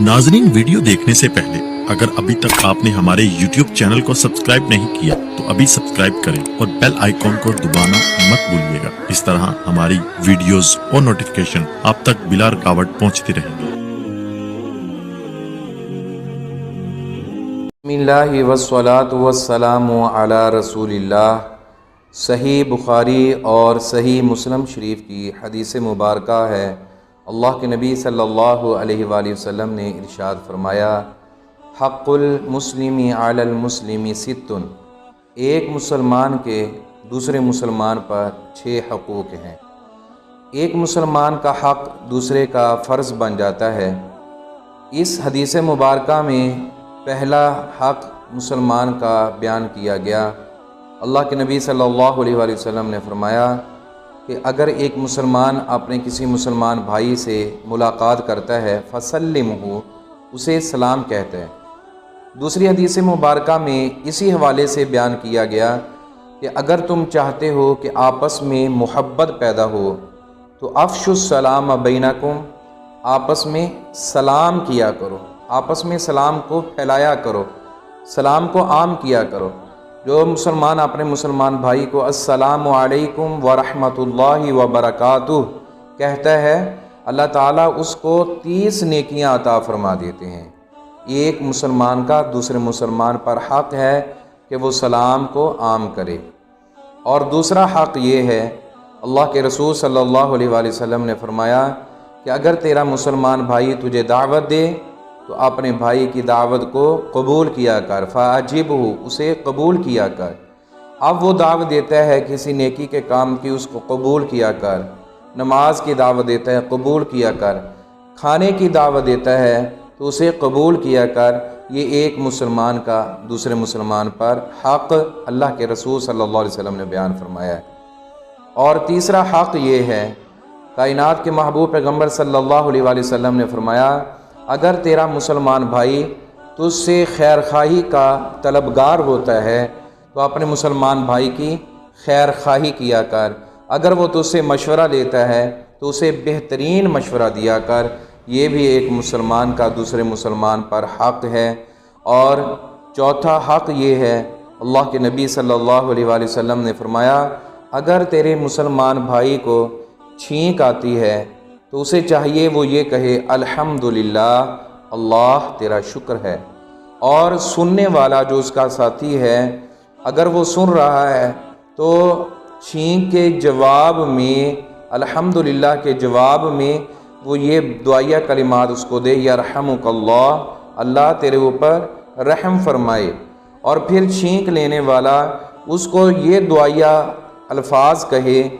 ناظرین، ویڈیو دیکھنے سے پہلے، اگر ابھی تک آپ نے ہمارے یوٹیوب چینل کو سبسکرائب نہیں کیا، تو ابھی سبسکرائب کریں اور بیل آئیکن کو دبانا مت بولیے گا۔ اس طرح ہماری ویڈیوز اور نوٹیفیکیشن آپ تک بلا رکاوٹ پہنچتی رہیں گے بسم اللہ والصلاة والسلام علی رسول اللہ۔ صحیح بخاری اور صحیح مسلم شریف کی حدیث مبارکہ ہے۔ اللہ کے نبی صلی اللہ علیہ وآلہ وسلم نے ارشاد فرمایا، حق المسلم علی المسلم ستن ایک مسلمان کے دوسرے مسلمان پر چھ حقوق ہیں۔ ایک مسلمان کا حق دوسرے کا فرض بن جاتا ہے۔ اس حدیث مبارکہ میں پہلا حق مسلمان کا بیان کیا گیا۔ اللہ کے نبی صلی اللہ علیہ وآلہ وسلم نے فرمایا کہ اگر ایک مسلمان اپنے کسی مسلمان بھائی سے ملاقات کرتا ہے فسلم ہو اسے سلام کہتا ہے دوسری حدیث مبارکہ میں اسی حوالے سے بیان کیا گیا کہ اگر تم چاہتے ہو کہ آپس میں محبت پیدا ہو، تو افش السلام بینکم، آپس میں سلام کیا کرو۔ آپس میں سلام کو پھیلایا کرو، سلام کو عام کیا کرو۔ جو مسلمان اپنے مسلمان بھائی کو السلام علیکم ورحمۃ اللہ وبرکاتہ کہتا ہے، اللہ تعالیٰ اس کو تیس نیکیاں عطا فرما دیتے ہیں۔ ایک مسلمان کا دوسرے مسلمان پر حق ہے کہ وہ سلام کو عام کرے۔ اور دوسرا حق یہ ہے، اللہ کے رسول صلی اللہ علیہ وآلہ وسلم نے فرمایا کہ اگر تیرا مسلمان بھائی تجھے دعوت دے تو اپنے بھائی کی دعوت کو قبول کیا کر فاجب ہو اسے قبول کیا کر۔ اب وہ دعوت دیتا ہے کسی نیکی کے کام کی، اس کو قبول کیا کر۔ نماز کی دعوت دیتا ہے، قبول کیا کر۔ کھانے کی دعوت دیتا ہے تو اسے قبول کیا کر۔ یہ ایک مسلمان کا، دوسرے مسلمان پر حق اللہ کے رسول صلی اللہ علیہ وسلم نے بیان فرمایا ہے۔ اور تیسرا حق یہ ہے، کائنات کے محبوب پیغمبر صلی اللہ علیہ وسلم نے فرمایا اگر تیرا مسلمان بھائی تجھ سے خیر خواہی کا طلبگار ہوتا ہے، تو اپنے مسلمان بھائی کی خیر خواہی کیا کر۔ اگر وہ تجھ سے مشورہ لیتا ہے، تو اسے بہترین مشورہ دیا کر۔ یہ بھی ایک مسلمان کا دوسرے مسلمان پر حق ہے۔ اور چوتھا حق یہ ہے، اللہ کے نبی صلی اللہ علیہ وآلہ وسلم نے فرمایا، اگر تیرے مسلمان بھائی کو چھینک آتی ہے تو اسے چاہیے وہ یہ کہے الحمد اللہ تیرا شکر ہے۔ اور سننے والا جو اس کا ساتھی ہے، اگر وہ سن رہا ہے، تو چھینک کے جواب میں الحمد کے جواب میں وہ یہ دعائیہ کلمات اس کو دے، یا رحم اللہ اللہ تیرے اوپر رحم فرمائے۔ اور پھر چھینک لینے والا اس کو یہ دعائیہ الفاظ کہے